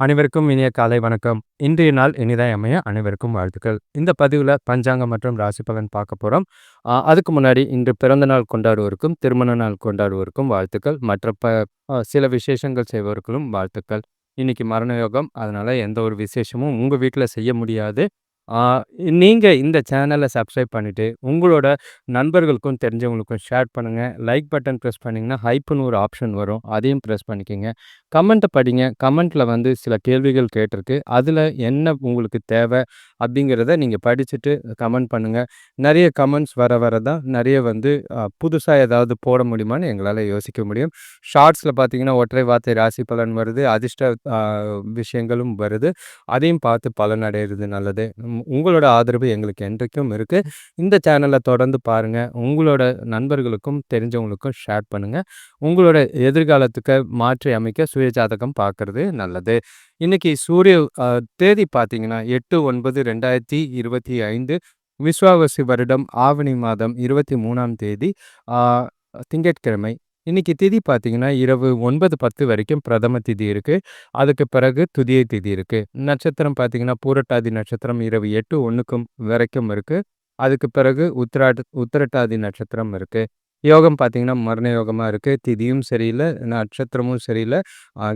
அனைவருக்கும் இனிய காலை வணக்கம். இன்றைய நாள் இனிதாய் அமைய அனைவருக்கும் வாழ்த்துக்கள். இந்த பதிவில் பஞ்சாங்கம் மற்றும் ராசி பலன் பார்க்க போகிறோம் அதுக்கு முன்னாடி இன்று பிறந்த நாள் கொண்டாடுவோருக்கும் திருமண நாள் கொண்டாடுவோருக்கும் வாழ்த்துக்கள். மற்ற ப சில விசேஷங்கள் செய்பவர்களும் வாழ்த்துக்கள். இன்னைக்கு மரண யோகம். அதனால் எந்த ஒரு விசேஷமும் உங்கள் வீட்டில் செய்ய முடியாது. நீங்கள் இந்த சேனலை சப்ஸ்கிரைப் பண்ணிவிட்டு உங்களோட நண்பர்களுக்கும் தெரிஞ்சவங்களுக்கும் ஷேர் பண்ணுங்கள் லைக் பட்டன் ப்ரெஸ் பண்ணிங்கன்னா ஹைப்புன்னு ஒரு ஆப்ஷன் வரும். அதையும் ப்ரெஸ் பண்ணிக்கோங்க. கமெண்ட்டை படிங்க. கமெண்ட்டில் வந்து சில கேள்விகள் கேட்டிருக்கு. அதில் என்ன உங்களுக்கு தேவை அப்படிங்கிறத நீங்கள் படிச்சுட்டு கமெண்ட் பண்ணுங்கள் நிறைய கமெண்ட்ஸ் வர வர தான் நிறைய வந்து புதுசாக ஏதாவது போட முடியுமான்னு எங்களால் யோசிக்க முடியும். ஷார்ட்ஸில் பார்த்தீங்கன்னா ஒற்றை வார்த்தை ராசி பலன் வருது. அதிர்ஷ்ட விஷயங்களும் வருது. அதையும் பார்த்து பலன் அடையிறது நல்லது. உங்களோட ஆதரவு எங்களுக்கு என்றைக்கும் இருக்குது இந்த சேனலை தொடர்ந்து பாருங்கள் உங்களோட நண்பர்களுக்கும் தெரிஞ்சவங்களுக்கும் ஷேர் பண்ணுங்கள் உங்களோட எதிர்காலத்துக்கு மாற்றி அமைக்க சுயஜாதகம் பார்க்குறது நல்லது. இன்னைக்கு சூரிய தேதி பார்த்தீங்கன்னா எட்டு ஒன்பது ரெண்டாயிரத்தி இருபத்தி ஐந்து விஸ்வாவசி வருடம் ஆவணி மாதம் இருபத்தி மூணாம் தேதி திங்கட்கிழமை. இன்னைக்கு திதி பார்த்தீங்கன்னா இரவு ஒன்பது பத்து வரைக்கும் பிரதம திதி இருக்குது அதுக்கு பிறகு துதிய திதி இருக்குது நட்சத்திரம் பார்த்தீங்கன்னா பூரட்டாதி நட்சத்திரம் இரவு எட்டு ஒன்றுக்கும் வரைக்கும் இருக்குது அதுக்கு பிறகு உத்திராட் உத்திரட்டாதி நட்சத்திரம் இருக்குது யோகம் பார்த்தீங்கன்னா மரண யோகமாக இருக்குது திதியும் சரியில்லை நட்சத்திரமும் சரியில்லை.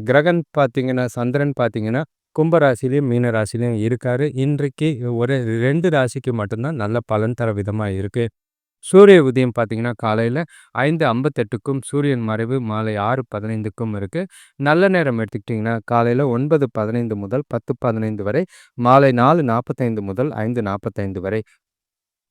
கிரகன் பார்த்தீங்கன்னா சந்திரன் பார்த்தீங்கன்னா கும்பராசிலையும் மீன ராசிலையும் இருக்காரு. இன்றைக்கு ஒரு ரெண்டு ராசிக்கு மட்டும்தான் நல்ல பலன் தர விதமாக இருக்குது சூரிய உதயம் பார்த்தீங்கன்னா காலையில் ஐந்து ஐம்பத்தெட்டுக்கும் சூரியன் மறைவு மாலை ஆறு பதினைந்துக்கும் இருக்குது நல்ல நேரம் எடுத்துக்கிட்டிங்கன்னா காலையில் ஒன்பது பதினைந்து முதல் பத்து பதினைந்து வரை மாலை நாலு நாற்பத்தைந்து முதல் ஐந்து நாற்பத்தைந்து வரை.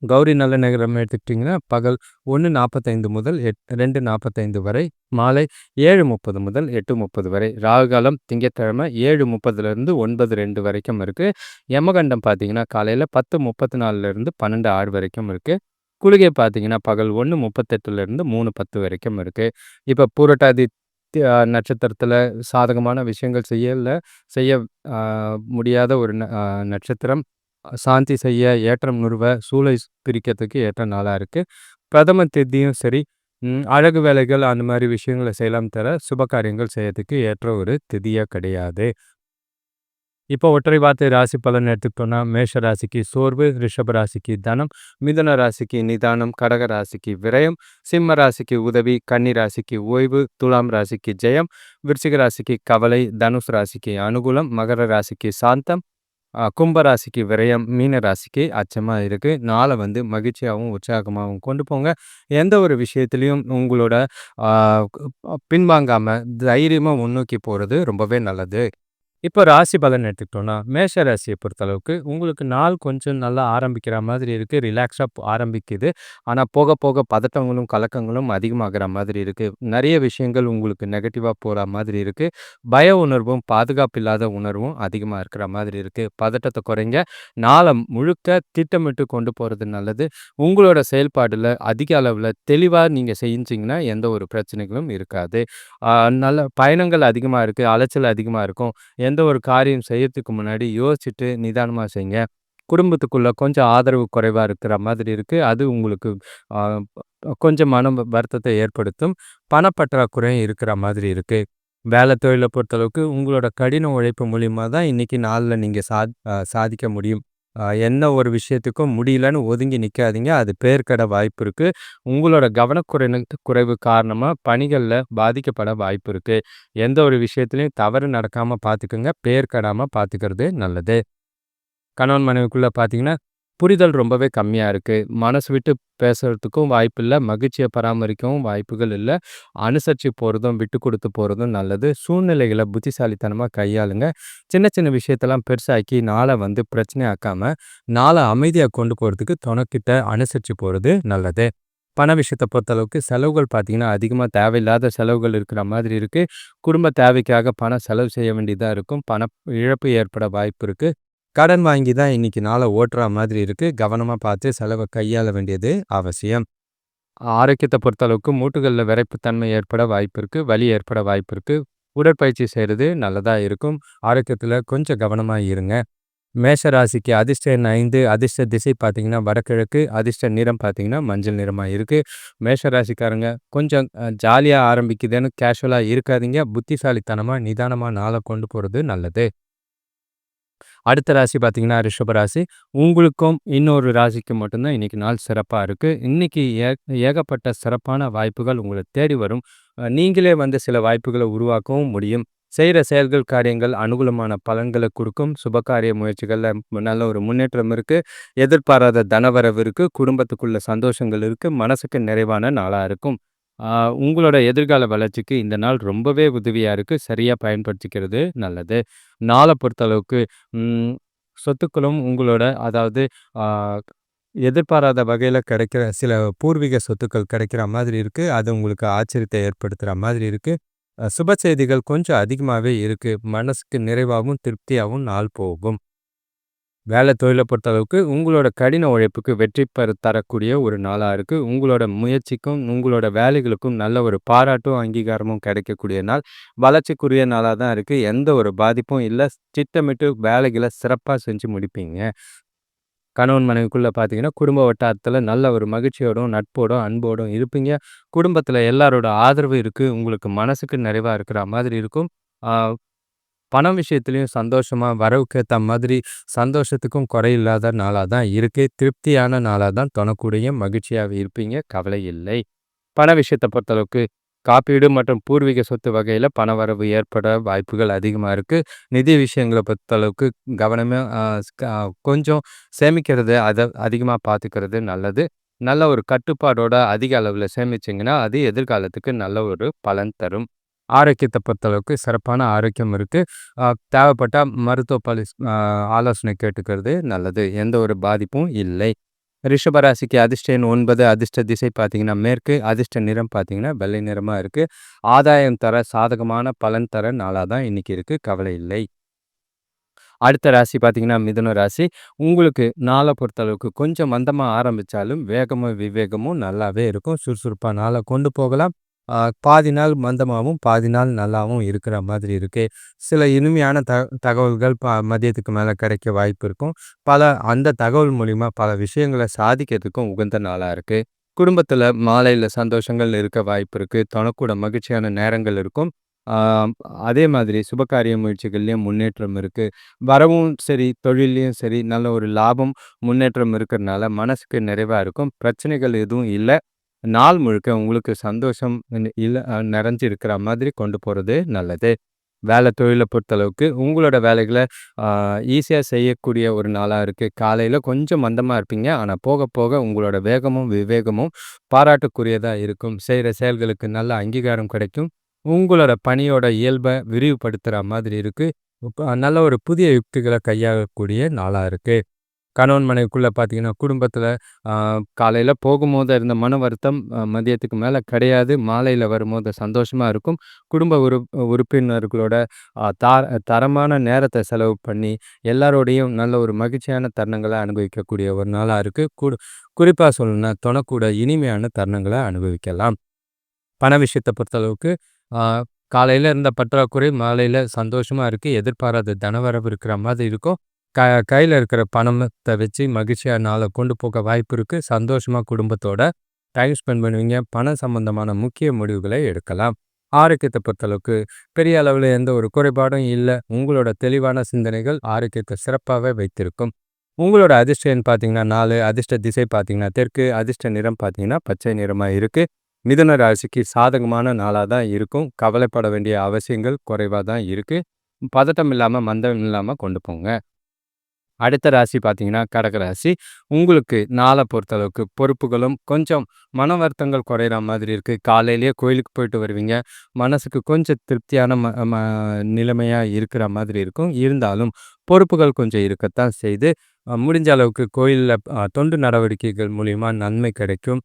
கௌரி நல்ல நேரம் எடுத்துக்கிட்டிங்கன்னா பகல் ஒன்று நாற்பத்தைந்து முதல் எட் ரெண்டு நாற்பத்தைந்து வரை மாலை ஏழு முப்பது முதல் எட்டு முப்பது வரை. ராகுகாலம் திங்கட்கிழமை ஏழு முப்பதுலேருந்து ஒன்பது ரெண்டு வரைக்கும் இருக்குது யமகண்டம் பார்த்தீங்கன்னா காலையில் பத்து முப்பத்தி நாலுலேருந்து பன்னெண்டு ஆறு வரைக்கும் இருக்குது குளிகை பார்த்தீங்கன்னா பகல் ஒன்று முப்பத்தெட்டுலேருந்து மூணு பத்து வரைக்கும் இருக்குது இப்போ பூரட்டாதி நட்சத்திரத்தில் சாதகமான விஷயங்கள் செய்யல செய்ய முடியாத ஒரு நட்சத்திரம் சாந்தி செய்ய ஏற்றம் நிறுவ சூளை பிரிக்கிறதுக்கு ஏற்ற நாளாக இருக்குது பிரதம திதியும் சரி அழகு வேலைகள் அந்த மாதிரி விஷயங்களை செய்யலாம் தர சுப காரியங்கள் செய்யறதுக்கு ஏற்ற ஒரு திதியாக கிடையாது. இப்போ ஒற்றை வார்த்தை ராசி பலன் எடுத்துக்கிட்டோம்னா மேஷ ராசிக்கு சோர்வு ரிஷப ராசிக்கு தனம் மிதுன ராசிக்கு நிதானம் கடக ராசிக்கு விரயம் சிம்ம ராசிக்கு உதவி கன்னி ராசிக்கு ஓய்வு துலாம் ராசிக்கு ஜெயம் விருச்சிக ராசிக்கு கவலை தனுஷ் ராசிக்கு அனுகூலம் மகர ராசிக்கு சாந்தம் கும்பராசிக்கு விரயம் மீன ராசிக்கு அச்சமாக இருக்குது நாளை வந்து மகிழ்ச்சியாகவும் உற்சாகமாகவும் கொண்டு போங்க. எந்த ஒரு விஷயத்துலையும் உங்களோட பின்வாங்காமல் தைரியமாக முன்னோக்கி போகிறது ரொம்பவே நல்லது. இப்போ ராசி பலன் எடுத்துக்கிட்டோம்னா மேஷ ராசியை பொறுத்தளவுக்கு உங்களுக்கு நாள் கொஞ்சம் நல்லா ஆரம்பிக்கிற மாதிரி இருக்குது ரிலாக்ஸாக ஆரம்பிக்குது. ஆனால் போக போக பதட்டங்களும் கலக்கங்களும் அதிகமாகிற மாதிரி இருக்குது நிறைய விஷயங்கள் உங்களுக்கு நெகட்டிவாக போகிற மாதிரி இருக்குது பய உணர்வும் பாதுகாப்பு இல்லாத உணர்வும் அதிகமாக இருக்கிற மாதிரி இருக்குது பதட்டத்தை குறைங்க. நாளை முழுக்க திட்டமிட்டு கொண்டு போகிறது நல்லது. உங்களோட செயல்பாடில் அதிக அளவில் தெளிவாக நீங்கள் செஞ்சிங்கன்னா எந்த ஒரு பிரச்சனைகளும் இருக்காது. நல்ல பயணங்கள் அதிகமாக இருக்குது அலைச்சல் அதிகமாக இருக்கும். எந்த ஒரு காரியம் செய்யறதுக்கு முன்னாடி யோசிச்சுட்டு நிதானமாக செய்யுங்க குடும்பத்துக்குள்ள கொஞ்சம் ஆதரவு குறைவாக இருக்கிற மாதிரி இருக்குது அது உங்களுக்கு கொஞ்சம் மன வருத்தத்தை ஏற்படுத்தும். பணப்பற்றாக்குறையும் இருக்கிற மாதிரி இருக்குது வேலை தொழிலை பொறுத்தளவுக்கு உங்களோட கடின உழைப்பு மூலியமாக தான் இன்றைக்கி நாளில் நீங்கள் சா சாதிக்க முடியும். என்ன ஒரு விஷயத்துக்கும் முடியலன்னு ஒதுங்கி நிற்காதீங்க அது பேர்கட வாய்ப்பு இருக்குது உங்களோட கவனக்குறை குறைவு காரணமாக பணிகளில் பாதிக்கப்பட வாய்ப்பு இருக்குது எந்த ஒரு விஷயத்துலையும் தவறு நடக்காமல் பார்த்துக்குங்க பேர்கடாமல் பார்த்துக்கிறது நல்லது. கணவன் மனைவிக்குள்ளே பார்த்தீங்கன்னா புரிதல் ரொம்பவே கம்மியாக இருக்குது மனசு விட்டு பேசுகிறதுக்கும் வாய்ப்பு இல்லை. மகிழ்ச்சியை பராமரிக்கவும் வாய்ப்புகள் இல்லை. அனுசரித்து போகிறதும் விட்டு கொடுத்து போகிறதும் நல்லது. சூழ்நிலைகளை புத்திசாலித்தனமாக கையாளுங்க. சின்ன சின்ன விஷயத்தெல்லாம் பெருசாக்கி நாளை வந்து பிரச்சனை ஆக்காமல் நாளை அமைதியாக கொண்டு போகிறதுக்கு துணைக்கிட்ட அனுசரித்து போகிறது நல்லது. பண விஷயத்தை பொறுத்தளவுக்கு செலவுகள் பார்த்திங்கன்னா அதிகமாக தேவையில்லாத செலவுகள் இருக்கிற மாதிரி இருக்குது குடும்ப தேவைக்காக பணம் செலவு செய்ய வேண்டியதாக இருக்கும். பண இழப்பு ஏற்பட வாய்ப்பு இருக்குது கடன் வாங்கி தான் இன்னைக்கு நாளை ஓட்டுற மாதிரி இருக்குது கவனமாக பார்த்து செலவை கையாள வேண்டியது அவசியம். ஆரோக்கியத்தை பொறுத்தளவுக்கு மூட்டுகளில் விரைப்புத்தன்மை ஏற்பட வாய்ப்பு இருக்குது வலி ஏற்பட வாய்ப்பு இருக்குது உடற்பயிற்சி செய்கிறது நல்லதாக இருக்கும். ஆரோக்கியத்தில் கொஞ்சம் கவனமாக இருங்க. மேஷ ராசிக்கு அதிர்ஷ்ட ஐந்து அதிர்ஷ்ட திசை பார்த்திங்கன்னா வடகிழக்கு அதிர்ஷ்ட நிறம் பார்த்திங்கன்னா மஞ்சள் நிறமாக இருக்குது மேஷ ராசிக்காரங்க கொஞ்சம் ஜாலியாக ஆரம்பிக்குதுன்னு கேஷுவலாக இருக்காதீங்க. புத்திசாலித்தனமாக நிதானமாக நாளை கொண்டு போகிறது நல்லது. அடுத்த ராசி பார்த்தீங்கன்னா ரிஷபராசி உங்களுக்கும் இன்னொரு ராசிக்கு மட்டும்தான் இன்றைக்கி நாள் சிறப்பாக இருக்குது இன்றைக்கி ஏ ஏகப்பட்ட சிறப்பான வாய்ப்புகள் உங்களை தேடி வரும். நீங்களே வந்து சில வாய்ப்புகளை உருவாக்கவும் முடியும். செய்கிற செயல்கள் காரியங்கள் அனுகூலமான பலன்களை கொடுக்கும். சுபகாரிய முயற்சிகளில் நல்ல ஒரு முன்னேற்றம் இருக்குது எதிர்பாராத தனவரவு இருக்குது குடும்பத்துக்குள்ள சந்தோஷங்கள் இருக்குது மனசுக்கு நிறைவான நாளாக இருக்கும். உங்களோட எதிர்கால வளர்ச்சிக்கு இந்த நாள் ரொம்பவே உதவியாக இருக்குது சரியாக பயன்படுத்திக்கிறது நல்லது. நாளை பொறுத்தளவுக்கு சொத்துக்களும் உங்களோட அதாவது எதிர்பாராத வகையில் கிடைக்கிற சில பூர்வீக சொத்துக்கள் கிடைக்கிற மாதிரி இருக்குது அது உங்களுக்கு ஆச்சரியத்தை ஏற்படுத்துகிற மாதிரி இருக்குது சுப செய்திகள் கொஞ்சம் அதிகமாகவே இருக்குது மனசுக்கு நிறைவாகவும் திருப்தியாகவும் நாள் போகும். வேலை தொழிலை பொறுத்தளவுக்கு உங்களோட கடின உழைப்புக்கு வெற்றி பெற தரக்கூடிய ஒரு நாளாக இருக்குது உங்களோட முயற்சிக்கும் உங்களோட வேலைகளுக்கும் நல்ல ஒரு பாராட்டும் அங்கீகாரமும் கிடைக்கக்கூடிய நாள். வளர்ச்சிக்குரிய நாளாக தான் இருக்குது எந்த ஒரு பாதிப்பும் இல்லை. திட்டமிட்டு வேலைகளை சிறப்பாக செஞ்சு முடிப்பீங்க. கணவன் மனைவிக்குள்ளே பார்த்தீங்கன்னா குடும்ப வட்டாரத்தில் நல்ல ஒரு மகிழ்ச்சியோடும் நட்போடும் அன்போடும் இருப்பீங்க. குடும்பத்தில் எல்லாரோட ஆதரவு இருக்குது உங்களுக்கு மனசுக்கு நிறைவாக இருக்கிற மாதிரி இருக்கும். பணம் விஷயத்துலையும் சந்தோஷமாக வரவுக்கு ஏற்ற மாதிரி சந்தோஷத்துக்கும் குறையில்லாத நாளாக தான் இருக்குது திருப்தியான நாளாக தான் தொணக்கூடிய மகிழ்ச்சியாக இருப்பீங்க. கவலை இல்லை. பண விஷயத்தை பொறுத்தளவுக்கு காப்பீடு மற்றும் பூர்வீக சொத்து வகையில் பண வரவு ஏற்பட வாய்ப்புகள் அதிகமாக இருக்குது நிதி விஷயங்களை பொறுத்தளவுக்கு கவனமாக கொஞ்சம் சேமிக்கிறது அதை அதிகமாக பார்த்துக்கிறது நல்லது. நல்ல ஒரு கட்டுப்பாடோட அதிக அளவில் சேமிச்சிங்கன்னா அது எதிர்காலத்துக்கு நல்ல ஒரு பலன் தரும். ஆரோக்கியத்தை பொறுத்தளவுக்கு சிறப்பான ஆரோக்கியம் இருக்குது தேவைப்பட்டால் மருத்துவ பாலி ஆலோசனை கேட்டுக்கிறது நல்லது. எந்த ஒரு பாதிப்பும் இல்லை. ரிஷபராசிக்கு அதிர்ஷ்ட எண் ஒன்பது அதிர்ஷ்ட திசை பார்த்தீங்கன்னா மேற்கு அதிர்ஷ்ட நிறம் பார்த்தீங்கன்னா வெள்ளை நிறமாக இருக்குது ஆதாயம் தர சாதகமான பலன் தர நாளாக தான் இன்றைக்கி இருக்குது கவலை இல்லை. அடுத்த ராசி பார்த்தீங்கன்னா மிதுன ராசி. உங்களுக்கு நாளை பொறுத்தளவுக்கு கொஞ்சம் மந்தமாக ஆரம்பித்தாலும் வேகமும் விவேகமும் நல்லாவே இருக்கும். சுறுசுறுப்பாக நாளை கொண்டு போகலாம். பாதி நாள் மந்தமாகவும் பாதி நாள் நல்லாவும் இருக்கிற மாதிரி இருக்குது சில இனிமையான த தகவல்கள் ப மதியத்துக்கு மேலே கிடைக்க வாய்ப்பு இருக்கும். பல அந்த தகவல் மூலிமா பல விஷயங்களை சாதிக்கிறதுக்கும் உகந்த நாளாக இருக்குது குடும்பத்தில் மாலையில் சந்தோஷங்கள் இருக்க வாய்ப்பு இருக்குது தனக்கூட மகிழ்ச்சியான நேரங்கள் இருக்கும். அதே மாதிரி சுபகாரிய முயற்சிகள்லேயும் முன்னேற்றம் இருக்குது வரவும் சரி தொழிலையும் சரி நல்ல ஒரு லாபம் முன்னேற்றம் இருக்கிறதுனால மனசுக்கு நிறைவாக இருக்கும். பிரச்சனைகள் எதுவும் இல்லை. நாள் முழுக்க உங்களுக்கு சந்தோஷம் இல்லை நிறைஞ்சு இருக்கிற மாதிரி கொண்டு போகிறது நல்லது. வேலை தொழிலை பொறுத்தளவுக்கு உங்களோட வேலைகளை ஈஸியாக செய்யக்கூடிய ஒரு நாளாக இருக்குது காலையில் கொஞ்சம் மந்தமாக இருப்பீங்க. ஆனால் போக போக உங்களோட வேகமும் விவேகமும் பாராட்டுக்குரியதாக இருக்கும். செய்கிற செயல்களுக்கு நல்ல அங்கீகாரம் கிடைக்கும். உங்களோட பணியோட இயல்பை விரிவுபடுத்துகிற மாதிரி இருக்குது நல்ல ஒரு புதிய யுக்திகளை கையாளக்கூடிய நாளாக இருக்குது கணவன் மனைவிக்குள்ளே பார்த்தீங்கன்னா குடும்பத்தில் காலையில் போகும்போது இருந்த மன வருத்தம் மதியத்துக்கு மேலே கிடையாது. மாலையில் வரும்போது சந்தோஷமாக இருக்கும். குடும்ப உறு உறுப்பினர்களோட தார தரமான நேரத்தை செலவு பண்ணி எல்லாரோடையும் நல்ல ஒரு மகிழ்ச்சியான தருணங்களை அனுபவிக்கக்கூடிய ஒரு நாளாக இருக்குது கு குறிப்பாக சொல்லணும்னா தொணக்கூட இனிமையான தருணங்களை அனுபவிக்கலாம். பண விஷயத்தை பொறுத்தளவுக்கு காலையில் இருந்த பற்றாக்குறை மாலையில் சந்தோஷமாக இருக்குது எதிர்பாராத தனவரவு இருக்கிற மாதிரி இருக்கும். க கையில் இருக்கிற பணத்தை வச்சு மகிழ்ச்சியாக நாளை கொண்டு போக வாய்ப்பு இருக்குது சந்தோஷமாக குடும்பத்தோட டைம் ஸ்பெண்ட் பண்ணுவீங்க. பணம் சம்பந்தமான முக்கிய முடிவுகளை எடுக்கலாம். ஆரோக்கியத்தை பொறுத்தளவுக்கு பெரிய அளவில் எந்த ஒரு குறைபாடும் இல்லை. உங்களோட தெளிவான சிந்தனைகள் ஆரோக்கியத்தை சிறப்பாகவே வைத்திருக்கும். உங்களோட அதிர்ஷ்டம் பார்த்தீங்கன்னா நாலு அதிர்ஷ்ட திசை பார்த்தீங்கன்னா தெற்கு அதிர்ஷ்ட நிறம் பார்த்தீங்கன்னா பச்சை நிறமாக இருக்குது மிதன ராசிக்கு சாதகமான நாளாக தான் இருக்கும். கவலைப்பட வேண்டிய அவசியங்கள் குறைவாக தான் இருக்குது பதட்டம் இல்லாமல் மந்தம் இல்லாமல் கொண்டு போங்க. அடுத்த ராசி பார்த்தீங்கன்னா கடகராசி உங்களுக்கு நாளை பொறுத்தளவுக்கு பொறுப்புகளும் கொஞ்சம் மன வருத்தங்கள் குறையிற மாதிரி இருக்குது காலையிலேயே கோயிலுக்கு போயிட்டு வருவீங்க. மனசுக்கு கொஞ்சம் திருப்தியான ம ம நிலைமையாக இருக்கிற மாதிரி இருக்கும். இருந்தாலும் பொறுப்புகள் கொஞ்சம் இருக்கத்தான் செய்து முடிஞ்ச அளவுக்கு கோயிலில் தொண்டு நடவடிக்கைகள் மூலிமா நன்மை கிடைக்கும்.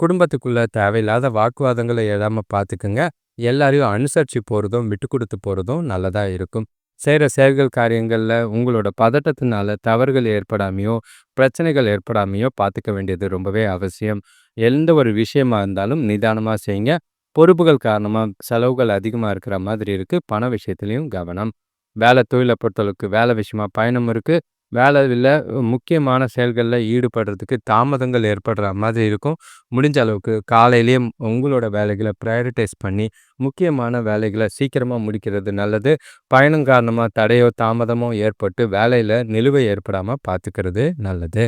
குடும்பத்துக்குள்ளே தேவையில்லாத வாக்குவாதங்களை எழாமல் பார்த்துக்குங்க. எல்லாரையும் அனுசரித்து போகிறதும் விட்டு கொடுத்து போகிறதும் நல்லதாக இருக்கும். செய்கிற செயல்கள் காரியங்களில் உங்களோட பதட்டத்தினால தவறுகள் ஏற்படாமையோ பிரச்சனைகள் ஏற்படாமையோ பார்த்துக்க வேண்டியது ரொம்பவே அவசியம். எந்த ஒரு விஷயமா இருந்தாலும் நிதானமாக செய்யுங்க பொறுப்புகள் காரணமாக செலவுகள் அதிகமாக இருக்கிற மாதிரி இருக்குது பண விஷயத்துலையும் கவனம். வேலை தொழிலை பொறுத்தளவுக்கு வேலை விஷயமா பயணம் இருக்குது வேலையில முக்கியமான செயல்களில் ஈடுபடுறதுக்கு தாமதங்கள் ஏற்படுற மாதிரி இருக்கும். முடிஞ்ச அளவுக்கு காலையிலேயே உங்களோட வேலைகளை ப்ரையாரிட்டைஸ் பண்ணி, முக்கியமான வேலைகளை சீக்கிரமாக முடிக்கிறது நல்லது. பயணம் காரணமாக தடையோ, தாமதமோ ஏற்பட்டு வேலையில் நிலுவை ஏற்படாமல் பார்த்துக்கிறது நல்லது.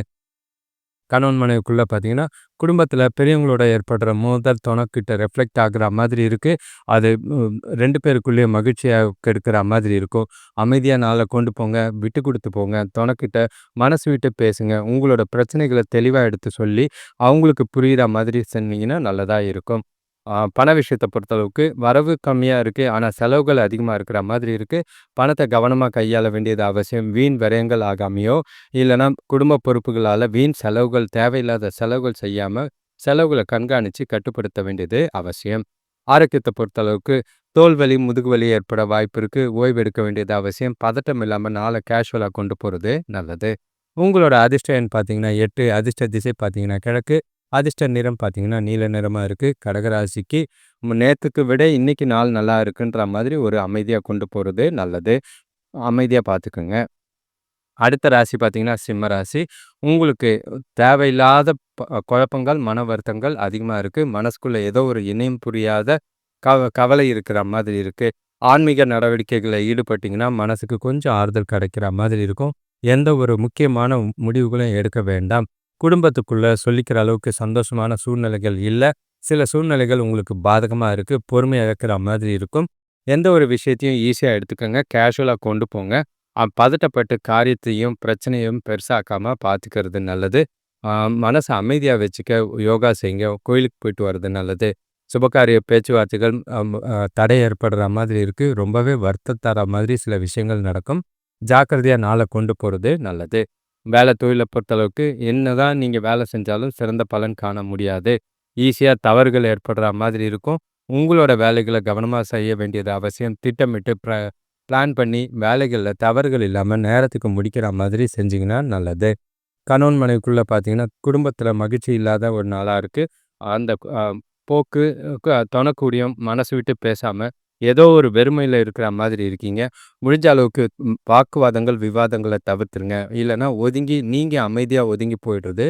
கணவன் மனைவிக்குள்ளே பார்த்தீங்கன்னா, குடும்பத்தில் பெரியவங்களோட ஏற்படுற மோதல் தொணக்கிட்ட ரெஃப்ளெக்ட் ஆகிற மாதிரி இருக்குது அது ரெண்டு பேருக்குள்ளேயும் மகிழ்ச்சியாக கெடுக்கிற மாதிரி இருக்கும். அமைதியாக நாளை கொண்டு போங்க. விட்டு கொடுத்து போங்க. தொணக்கிட்ட மனசு விட்டு பேசுங்க. உங்களோட பிரச்சனைகளை தெளிவாக எடுத்து சொல்லி, அவங்களுக்கு புரியிற மாதிரி சொன்னீங்கன்னா நல்லதாக இருக்கும். பண விஷயத்த பொறுத்தளவுக்கு வரவு கம்மியா இருக்கு. ஆனா செலவுகள் அதிகமா இருக்கிற மாதிரி இருக்கு. பணத்தை கவனமா கையாள வேண்டியது அவசியம். வீண் விரயங்கள் ஆகாமையோ இல்லைனா குடும்ப பொறுப்புகளால வீண் செலவுகள் தேவையில்லாத செலவுகள் செய்யாம, செலவுகளை கண்காணிச்சு கட்டுப்படுத்த வேண்டியது அவசியம். ஆரோக்கியத்தை பொறுத்தளவுக்கு தோல்வலி முதுகுவலி ஏற்பட வாய்ப்பு இருக்குது ஓய்வு எடுக்க வேண்டியது அவசியம். பதட்டம் இல்லாம நாளை கேஷுவலா கொண்டு போகிறது நல்லது. உங்களோட அதிர்ஷ்ட பார்த்தீங்கன்னா எட்டு அதிர்ஷ்ட திசை பார்த்தீங்கன்னா கிழக்கு, அதிர்ஷ்ட நிறம் பார்த்தீங்கன்னா நீல நிறமாக இருக்குது கடக ராசிக்கு விட இன்னைக்கு நாள் நல்லா இருக்குன்ற மாதிரி ஒரு அமைதியாக கொண்டு போகிறது நல்லது. அமைதியாக பார்த்துக்குங்க அடுத்த ராசி பார்த்தீங்கன்னா சிம்ம ராசி. உங்களுக்கு தேவையில்லாத குழப்பங்கள், மன வருத்தங்கள் அதிகமாக இருக்குது மனசுக்குள்ளே ஏதோ ஒரு இணையம் புரியாத கவ கவலை இருக்கிற மாதிரி இருக்குது ஆன்மீக நடவடிக்கைகளில் ஈடுபட்டீங்கன்னா, மனசுக்கு கொஞ்சம் ஆறுதல் கிடைக்கிற மாதிரி இருக்கும். எந்த ஒரு முக்கியமான முடிவுகளும் எடுக்க வேண்டாம். குடும்பத்துக்குள்ள சொல்லிக்கிற அளவுக்கு சந்தோஷமான சூழ்நிலைகள் இல்ல. சில சூழ்நிலைகள் உங்களுக்கு பாதகமா இருக்கு. பொறுமையாக இருக்கிற மாதிரி இருக்கும். எந்த ஒரு விஷயத்தையும் ஈஸியா எடுத்துக்கோங்க கேஷுவலா கொண்டு போங்க. பதட்டப்பட்டு காரியத்தையும், பிரச்சனையும் பெருசாக்காம பார்த்துக்கிறது நல்லது. மனசை மனச அமைதியா வச்சுக்க யோகா செய்யுங்க. கோயிலுக்கு போயிட்டு வர்றது நல்லது. சுபகாரிய பேச்சுவார்த்தைகள் தடை ஏற்படுற மாதிரி இருக்கு. ரொம்பவே வருத்தம் தர மாதிரி சில விஷயங்கள் நடக்கும். ஜாக்கிரதையா நாள கொண்டு போறது நல்லது. வேலை தொழிலை பொறுத்தளவுக்கு என்னதான் நீங்கள் வேலை செஞ்சாலும் சிறந்த பலன் காண முடியாது. ஈஸியாக தவறுகள் ஏற்படுற மாதிரி இருக்கும். உங்களோட வேலைகளை கவனமாக செய்ய வேண்டியது அவசியம். திட்டமிட்டு ப்ர பிளான் பண்ணி வேலைகளில் தவறுகள் இல்லாமல் நேரத்துக்கு முடிக்கிற மாதிரி செஞ்சிங்கன்னா நல்லது. கணவன் மனைவிக்குள்ளே பார்த்தீங்கன்னா, குடும்பத்தில் மகிழ்ச்சி இல்லாத ஒரு நாளாக இருக்குது அந்த போக்கு க தொணக்கூடியும் மனசு விட்டு பேசாமல் ஏதோ ஒரு வெறுமையில் இருக்கிற மாதிரி இருக்கீங்க. முடிஞ்ச அளவுக்கு வாக்குவாதங்கள், விவாதங்களை தவிர்த்துருங்க. இல்லைன்னா ஒதுங்கி நீங்கள் அமைதியாக ஒதுங்கி போயிடுறது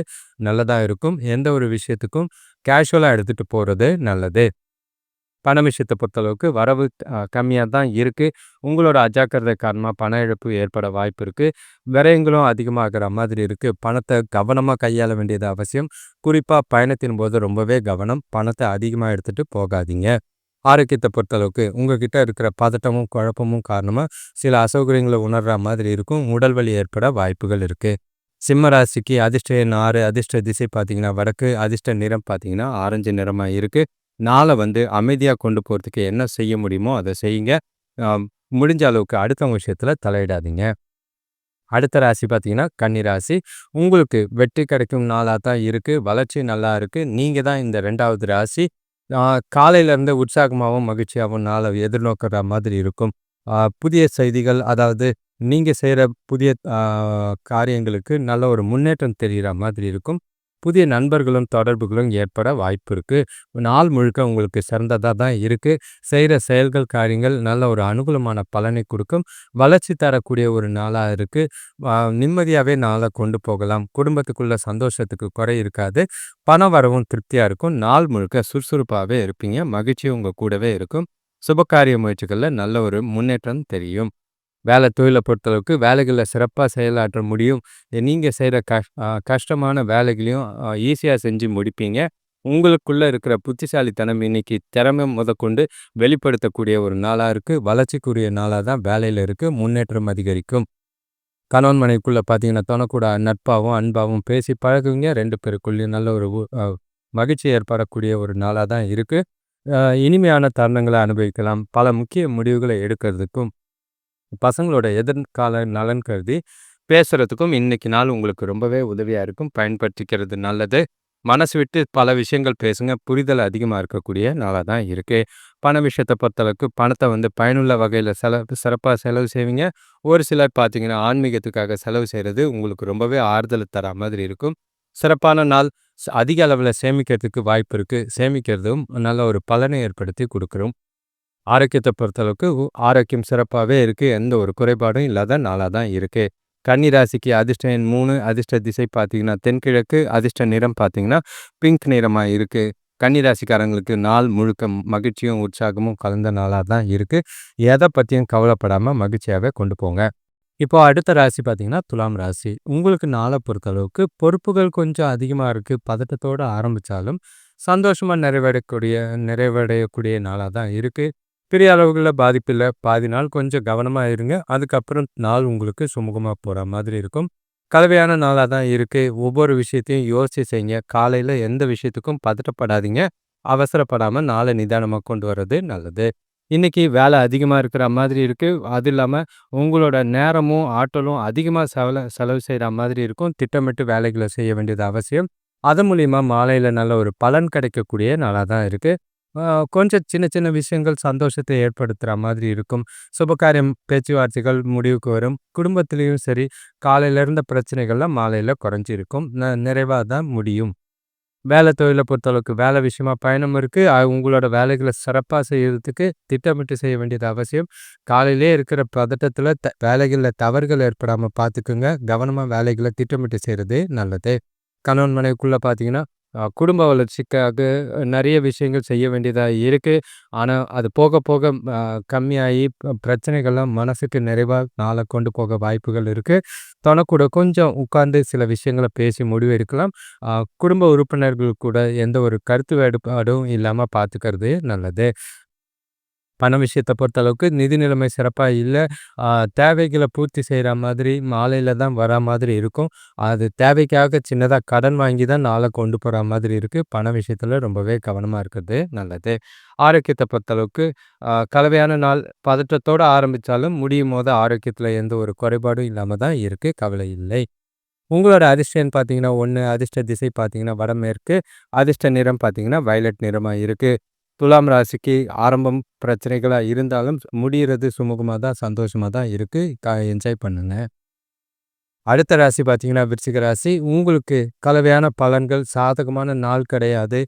நல்லதாக இருக்கும். எந்த ஒரு விஷயத்துக்கும் கேஷுவலாக எடுத்துகிட்டு போகிறது நல்லது. பண விஷயத்தை பொறுத்தளவுக்கு வரவு கம்மியாக தான் இருக்குது உங்களோட அஜாக்கிரதை காரணமாக பண இழப்பு ஏற்பட வாய்ப்பு இருக்குது விரயங்களும் அதிகமாகிற மாதிரி இருக்குது பணத்தை கவனமாக கையாள வேண்டியது அவசியம். குறிப்பாக பயணத்தின் போது ரொம்பவே கவனம். பணத்தை அதிகமாக எடுத்துகிட்டு போகாதீங்க. ஆரோக்கியத்தை பொறுத்தளவுக்கு உங்ககிட்ட இருக்கிற பதட்டமும், குழப்பமும் காரணமா சில அசௌகரியங்களை உணர்ற மாதிரி இருக்கும். உடல் வலி ஏற்பட வாய்ப்புகள் இருக்கு. சிம்ம ராசிக்கு அதிர்ஷ்ட எண் 6, அதிர்ஷ்ட திசை பார்த்தீங்கன்னா வடக்கு, அதிர்ஷ்ட நிறம் பார்த்தீங்கன்னா ஆரஞ்சு நிறமா இருக்கு. நாளை வந்து அமைதியா கொண்டு போறதுக்கு என்ன செய்ய முடியுமோ அதை செய்யுங்க. முடிஞ்ச அளவுக்கு அடுத்தவங்க விஷயத்துல தலையிடாதீங்க. அடுத்த ராசி பார்த்தீங்கன்னா கன்னி ராசி. உங்களுக்கு வெற்றி கிடைக்கும் நாளா தான் இருக்கு. வளர்ச்சி நல்லா இருக்கு. நீங்க தான் இந்த ரெண்டாவது ராசி. காலையிலேருந்து உற்சாகமாகவும் மகிழ்ச்சியாகவும் நாளை எதிர்நோக்கிற மாதிரி இருக்கும். புதிய செய்திகள் அதாவது நீங்கள் செய்கிற புதிய காரியங்களுக்கு நல்ல ஒரு முன்னேற்றம் தெரிகிற மாதிரி இருக்கும். புதிய நண்பர்களும், தொடர்புகளும் ஏற்பட வாய்ப்பு இருக்குது நாள் முழுக்க உங்களுக்கு சிறந்ததாக தான் இருக்குது செய்கிற செயல்கள், காரியங்கள் நல்ல ஒரு அனுகூலமான பலனை கொடுக்கும் வளர்ச்சி தரக்கூடிய ஒரு நாளாக இருக்குது நிம்மதியாகவே நாளை கொண்டு போகலாம். குடும்பத்துக்குள்ள சந்தோஷத்துக்கு குறை இருக்காது. பண வரவும் திருப்தியாக இருக்கும். நாள் முழுக்க சுறுசுறுப்பாகவே இருப்பீங்க. மகிழ்ச்சியும் உங்கள் கூடவே இருக்கும். சுபகாரிய முயற்சிகளில் நல்ல ஒரு முன்னேற்றம் தெரியும். வேலை தொழிலை பொறுத்தளவுக்கு வேலைகளை சிறப்பாக செயலாற்ற முடியும். நீங்கள் செய்கிற கஷ் கஷ்டமான வேலைகளையும் ஈஸியாக செஞ்சு முடிப்பீங்க. உங்களுக்குள்ளே இருக்கிற புத்திசாலித்தனம் இன்னைக்கு திறமை முதற்கொண்டு வெளிப்படுத்தக்கூடிய ஒரு நாளாக இருக்குது வளர்ச்சிக்குரிய நாளாக தான் வேலையில் இருக்குது முன்னேற்றம் அதிகரிக்கும். கணவன் மனைவிக்குள்ளே பார்த்தீங்கன்னா, தொணக்கூட நட்பாகவும் அன்பாகவும் பேசி பழகுவீங்க. ரெண்டு பேருக்குள்ளேயும் நல்ல ஒரு மகிழ்ச்சி ஏற்படக்கூடிய ஒரு நாளாக தான் இருக்குது இனிமையான தருணங்களை அனுபவிக்கலாம். பல முக்கிய முடிவுகளை எடுக்கிறதுக்கும், பசங்களோட எதிர்கால நலன் கருதி பேசுறதுக்கும் இன்னைக்கு நாள் உங்களுக்கு ரொம்பவே உதவியா இருக்கும். பயன்படுத்திக்கிறது நல்லது. மனசு விட்டு பல விஷயங்கள் பேசுங்க. புரிதல் அதிகமாக இருக்கக்கூடிய நாளாக தான் இருக்கு. பண விஷயத்த பொறுத்தளவுக்கு பணத்தை வந்து பயனுள்ள வகையில் செலவு சிறப்பாக செலவு செய்வீங்க. ஒரு சிலர் பார்த்தீங்கன்னா, ஆன்மீகத்துக்காக செலவு செய்கிறது உங்களுக்கு ரொம்பவே ஆறுதல் தர மாதிரி இருக்கும். சிறப்பான நாள். அதிக அளவில் சேமிக்கிறதுக்கு வாய்ப்பு இருக்குது சேமிக்கிறதும் நல்ல ஒரு பலனை ஏற்படுத்தி கொடுக்குறோம் ஆரோக்கியத்தை பொறுத்தளவுக்கு ஆரோக்கியம் சிறப்பாவே இருக்கு. எந்த ஒரு குறைபாடும் இல்லாத நாளா தான் இருக்கு. கன்னி ராசிக்கு அதிர்ஷ்ட எண் மூணு அதிர்ஷ்ட திசை பார்த்தீங்கன்னா தென்கிழக்கு, அதிர்ஷ்ட நிறம் பார்த்தீங்கன்னா பிங்க் நிறமா இருக்கு. கன்னி ராசிக்காரங்களுக்கு நாள் முழுக்க மகிழ்ச்சியும், உற்சாகமும் கலந்த நாளா தான் இருக்கு. எதை பத்தியும் கவலைப்படாம மகிழ்ச்சியாவே கொண்டு போங்க. இப்போ அடுத்த ராசி பார்த்தீங்கன்னா, துலாம் ராசி. உங்களுக்கு நாள பொறுத்தளவுக்கு பொறுப்புகள் கொஞ்சம் அதிகமா இருக்கு. பதட்டத்தோட ஆரம்பிச்சாலும், சந்தோஷமா நிறைவடையக்கூடிய நிறைவடையக்கூடிய நாளா தான் இருக்கு. பெரிய அளவுகளில் பாதிப்பு பாதி நாள் கொஞ்சம் கவனமா இருங்க. அதுக்கப்புறம் நாள் உங்களுக்கு சுமூகமாக போகிற மாதிரி இருக்கும். கலவையான நாளாக தான் இருக்கு. ஒவ்வொரு விஷயத்தையும் யோசிச்சு செய்யுங்க. காலையில் எந்த விஷயத்துக்கும் பதட்டப்படாதீங்க. அவசரப்படாம நாளை நிதானமாக கொண்டு வர்றது நல்லது. இன்னைக்கு வேலை அதிகமா இருக்கிற மாதிரி இருக்கு. அது இல்லாம உங்களோட நேரமும், ஆற்றலும் அதிகமாக செவல செலவு செய்கிற மாதிரி இருக்கும். திட்டமிட்டு வேலைகளை செய்ய வேண்டியது அவசியம். அதன் மூலியமா மாலையில நல்ல ஒரு பலன் கிடைக்கக்கூடிய நாளாக தான் இருக்கு. கொஞ்சம் சின்ன சின்ன விஷயங்கள் சந்தோஷத்தை ஏற்படுத்துகிற மாதிரி இருக்கும். சுபகாரியம் பேச்சுவார்த்தைகள் முடிவுக்கு வரும். குடும்பத்திலையும் சரி, காலையில இருந்த பிரச்சனைகள்லாம் மாலையில குறைஞ்சிருக்கும். ந நிறைவாக தான் முடியும். வேலை தொழில பொறுத்தளவுக்கு வேலை விஷயமா பயணம் இருக்கு. உங்களோட வேலைகளை சிறப்பாக செய்யறதுக்கு திட்டமிட்டு செய்ய வேண்டியது அவசியம். காலையிலேயே இருக்கிற பதட்டத்தில் த வேலைகள்ல தவறுகள் ஏற்படாம பார்த்துக்குங்க. கவனமா வேலைகளை திட்டமிட்டு செய்கிறது நல்லது. கணவன் மனைவிக்குள்ள பார்த்தீங்கன்னா, குடும்ப வளர்ச்சிக்காக நிறைய விஷயங்கள் செய்ய வேண்டியதாக இருக்கு. ஆனால் அது போக போக கம்மியாகி பிரச்சனைகள்லாம் மனசுக்கு நிறைவாக நாளை கொண்டு போக வாய்ப்புகள் இருக்குது தனக்கூட கூட கொஞ்சம் உட்கார்ந்து சில விஷயங்கள பேசி முடிவு எடுக்கலாம். குடும்ப உறுப்பினர்கள் கூட எந்த ஒரு கருத்து வேறுபாடும் இல்லாமல் பார்த்துக்கிறது நல்லது. பண விஷயத்தை பொறுத்தளவுக்கு நிதி நிலைமை சிறப்பாக இல்லை தேவைகளை பூர்த்தி செய்கிற மாதிரி மாலையில் தான் வர மாதிரி இருக்கும். அது தேவைக்காக சின்னதாக கடன் வாங்கி தான் நாளை கொண்டு போகிற மாதிரி இருக்குது பண விஷயத்தில் ரொம்பவே கவனமாக இருக்கிறது நல்லது. ஆரோக்கியத்தை பொறுத்தளவுக்கு கலவையான நாள். பதற்றத்தோட முடியும் போது ஆரோக்கியத்தில் எந்த ஒரு குறைபாடும் இல்லாமல் தான் இருக்குது கவலை இல்லை. உங்களோட அதிர்ஷ்டன்னு பார்த்தீங்கன்னா ஒன்று அதிர்ஷ்ட திசை பார்த்தீங்கன்னா வடமேற்கு, அதிர்ஷ்ட நிறம் பார்த்தீங்கன்னா வயலட் நிறமாக இருக்குது துலாம் ராசிக்கு ஆரம்பம் பிரச்சனைகளாக இருந்தாலும் முடிகிறது சுமூகமாக தான், சந்தோஷமாக தான் இருக்குது க என்ஜாய் பண்ணுங்க. அடுத்த ராசி பார்த்தீங்கன்னா விருச்சிக ராசி. உங்களுக்கு கலவையான பலன்கள், சாதகமான நாள் கிடையாது.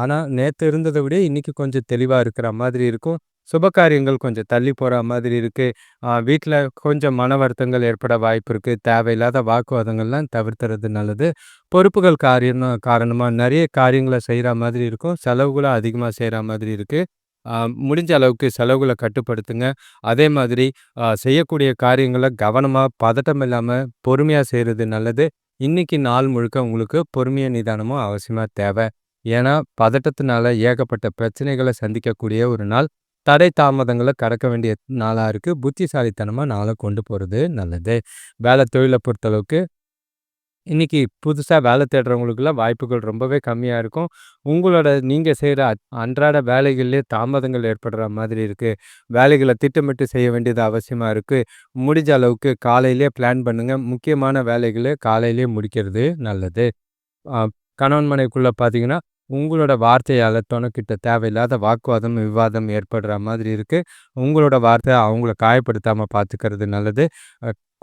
ஆனால் நேற்று இருந்ததை விட இன்றைக்கி கொஞ்சம் தெளிவாக இருக்கிற மாதிரி இருக்கும். சுபகாரியங்கள் கொஞ்சம் தள்ளி போகிற மாதிரி இருக்குது வீட்டில் கொஞ்சம் மன வருத்தங்கள் ஏற்பட வாய்ப்பு இருக்குது தேவையில்லாத வாக்குவாதங்கள்லாம் தவிர்த்துறது நல்லது. பொறுப்புகள் காரியம் காரணமாக நிறைய காரியங்களை செய்கிற மாதிரி இருக்கும். செலவுகளும் அதிகமாக செய்கிற மாதிரி இருக்கு. முடிஞ்ச அளவுக்கு செலவுகளை கட்டுப்படுத்துங்க. அதே மாதிரி செய்யக்கூடிய காரியங்களை கவனமாக பதட்டம் இல்லாமல் பொறுமையாக செய்கிறது நல்லது. இன்னைக்கு நாள் முழுக்க உங்களுக்கு பொறுமையாக நிதானமும் அவசியமாக தேவை. ஏன்னா, பதட்டத்தினால ஏகப்பட்ட பிரச்சனைகளை சந்திக்கக்கூடிய ஒரு நாள். தடை தாமதங்களை கடக்க வேண்டிய நாளாக இருக்குது புத்திசாலித்தனமாக நாளை கொண்டு போகிறது நல்லது. வேலை தொழிலை பொறுத்தளவுக்கு இன்னைக்கு புதுசாக வேலை தேடுறவங்களுக்குலாம் வாய்ப்புகள் ரொம்பவே கம்மியாக இருக்கும். உங்களோட நீங்கள் செய்கிற அன்றாட வேலைகள்லேயே தாமதங்கள் ஏற்படுற மாதிரி இருக்குது வேலைகளை திட்டமிட்டு செய்ய வேண்டியது அவசியமாக இருக்குது முடிஞ்ச அளவுக்கு காலையிலேயே பிளான் பண்ணுங்கள் முக்கியமான வேலைகளை காலையிலேயே முடிக்கிறது நல்லது. கணவன் மனைக்குள்ளே பார்த்தீங்கன்னா, உங்களோட வார்த்தையால் துணைக்கிட்ட தேவையில்லாத வாக்குவாதம், விவாதம் ஏற்படுற மாதிரி இருக்குது உங்களோட வார்த்தை அவங்கள காயப்படுத்தாமல் பார்த்துக்கிறது நல்லது.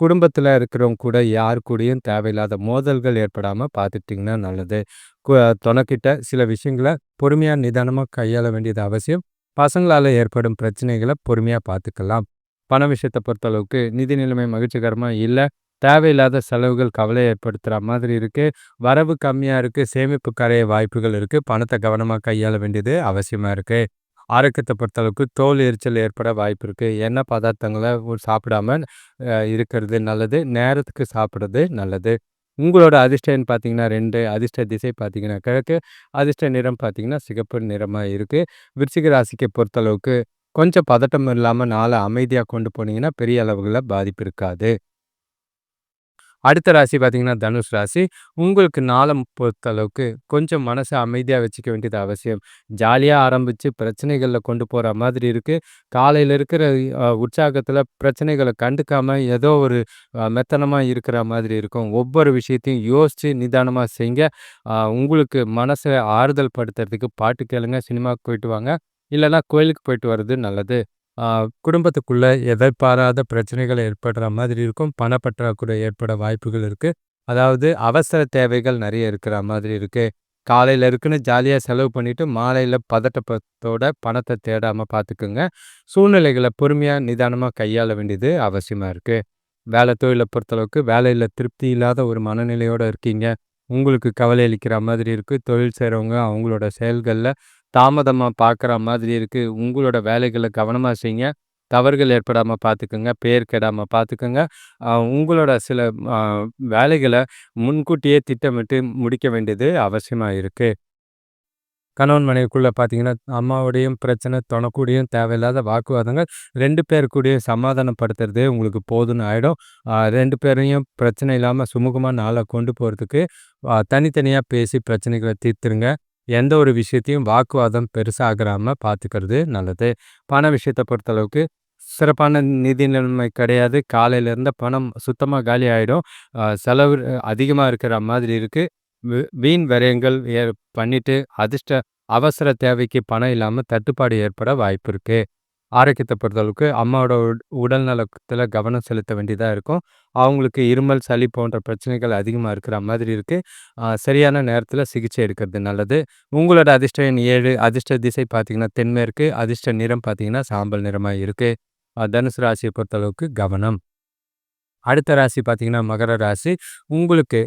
குடும்பத்தில் இருக்கிறவங்க கூட யார் கூடயும் தேவையில்லாத மோதல்கள் ஏற்படாமல் பார்த்துட்டிங்கன்னா நல்லது. கு துணைக்கிட்ட சில விஷயங்கள பொறுமையாக நிதானமாக கையாள வேண்டியது அவசியம். பசங்களால் ஏற்படும் பிரச்சனைகளை பொறுமையாக பார்த்துக்கலாம். பண விஷயத்தை பொறுத்தளவுக்கு நிதி நிலைமை மகிழ்ச்சிகரமாக இல்லை தேவையில்லாத செலவுகள் கவலை ஏற்படுத்துகிற மாதிரி இருக்குது வரவு கம்மியாக இருக்குது சேமிப்பு கரைய வாய்ப்புகள் இருக்குது பணத்தை கவனமாக கையாள வேண்டியது அவசியமாக இருக்குது ஆரோக்கியத்தை பொறுத்தளவுக்கு தோல் எரிச்சல் ஏற்பட வாய்ப்பு இருக்குது எண்ணெய் பதார்த்தங்களை சாப்பிடாம இருக்கிறது நல்லது. நேரத்துக்கு சாப்பிட்றது நல்லது. உங்களோட அதிர்ஷ்டம்னு பார்த்தீங்கன்னா ரெண்டு அதிர்ஷ்ட திசை பார்த்தீங்கன்னா கிழக்கு, அதிர்ஷ்ட நிறம் பார்த்தீங்கன்னா சிகப்பு நிறமாக இருக்குது விருச்சிக ராசிக்கு பொறுத்தளவுக்கு கொஞ்சம் பதட்டம் இல்லாமல் நாளை அமைதியாக கொண்டு போனீங்கன்னா பெரிய அளவுகளில் பாதிப்பு இருக்காது. அடுத்த ராசி பார்த்தீங்கன்னா தனுஷ் ராசி. உங்களுக்கு நாளம் பொறுத்தளவுக்கு கொஞ்சம் மனசை அமைதியாக வச்சுக்க வேண்டியது அவசியம். ஜாலியாக ஆரம்பித்து பிரச்சனைகளில் கொண்டு போகிற மாதிரி இருக்குது காலையில் இருக்கிற உற்சாகத்தில் பிரச்சனைகளை கண்டுக்காமல் ஏதோ ஒரு மெத்தனமாக இருக்கிற மாதிரி இருக்கும். ஒவ்வொரு விஷயத்தையும் யோசித்து நிதானமாக செய்ங்க. உங்களுக்கு மனசை ஆறுதல் படுத்துறதுக்கு பாட்டு கேளுங்க, சினிமாவுக்கு போயிட்டு வாங்க. இல்லைன்னா கோயிலுக்கு போயிட்டு வர்றது நல்லது. குடும்பத்துக்குள்ளே குடும்பத்துக்குள்ள எதிர்பாராத பிரச்சனைகள் ஏற்படுற மாதிரி இருக்கும். பணப்பற்றாக்குறை ஏற்பட வாய்ப்புகள் இருக்கு. அதாவது அவசர தேவைகள் நிறைய இருக்கிற மாதிரி இருக்கு. காலையில இருக்குன்னு ஜாலியா செலவு பண்ணிட்டு, மாலையில பதட்டத்தோட பணத்தை தேடாம பார்த்துக்குங்க சூழ்நிலைகளை பொறுமையா, நிதானமா கையாள வேண்டியது அவசியமா இருக்கு. வேலை தொழிலை பொறுத்தளவுக்கு வேலையில் திருப்தி இல்லாத ஒரு மனநிலையோடு இருக்கீங்க உங்களுக்கு கவலை அளிக்கிற மாதிரி இருக்குது தொழில் செய்கிறவங்க அவங்களோட செயல்களில் தாமதமாக பார்க்குற மாதிரி இருக்குது உங்களோட வேலைகளை கவனமாக செய்யுங்க தவறுகள் ஏற்படாமல் பார்த்துக்குங்க பேர் கெடாமல் பார்த்துக்குங்க உங்களோட சில வேலைகளை முன்கூட்டியே திட்டமிட்டு முடிக்க வேண்டியது அவசியமாக இருக்குது கணவன் மனைவிக்குள்ளே பார்த்தீங்கன்னா அம்மாவோடையும் பிரச்சனை தொணக்கூடியும் தேவையில்லாத வாக்குவாதங்கள் ரெண்டு பேருக்கூடையும் சமாதானப்படுத்துறது உங்களுக்கு போதுன்னு ஆகிடும் ரெண்டு பேரையும் பிரச்சனை இல்லாமல் சுமூகமாக நாளை கொண்டு போகிறதுக்கு தனித்தனியாக பேசி பிரச்சனைகளை தீர்த்துருங்க. எந்த ஒரு விஷயத்தையும் வாக்குவாதம் பெருசாகிறாமல் பார்த்துக்கிறது நல்லது. பண விஷயத்தை பொறுத்தளவுக்கு சிறப்பான நிதி நிலைமை கிடையாது. காலையிலேருந்து பணம் சுத்தமாக காலி ஆகிடும் செலவு அதிகமாக இருக்கிற மாதிரி இருக்குது வீண் விரயங்கள் ஏ பண்ணிவிட்டு அதிர்ஷ்ட அவசர தேவைக்கு பணம் இல்லாமல் தட்டுப்பாடு ஏற்பட வாய்ப்பு இருக்குது ஆரோக்கியத்தை பொறுத்தளவுக்கு அம்மாவோட உடல் நலத்தில் கவனம் செலுத்த வேண்டியதாக இருக்கும். அவங்களுக்கு இருமல் சளி போன்ற பிரச்சனைகள் அதிகமாக இருக்கிற மாதிரி இருக்குது சரியான நேரத்தில் சிகிச்சை எடுக்கிறது நல்லது. உங்களோட அதிர்ஷ்ட எண் ஏழு அதிர்ஷ்ட திசை பார்த்தீங்கன்னா தென்மேற்கு அதிர்ஷ்ட நிறம் பார்த்தீங்கன்னா சாம்பல் நிறமாக இருக்குது தனுசு ராசியை பொறுத்தளவுக்கு கவனம். அடுத்த ராசி பார்த்தீங்கன்னா மகர ராசி. உங்களுக்கு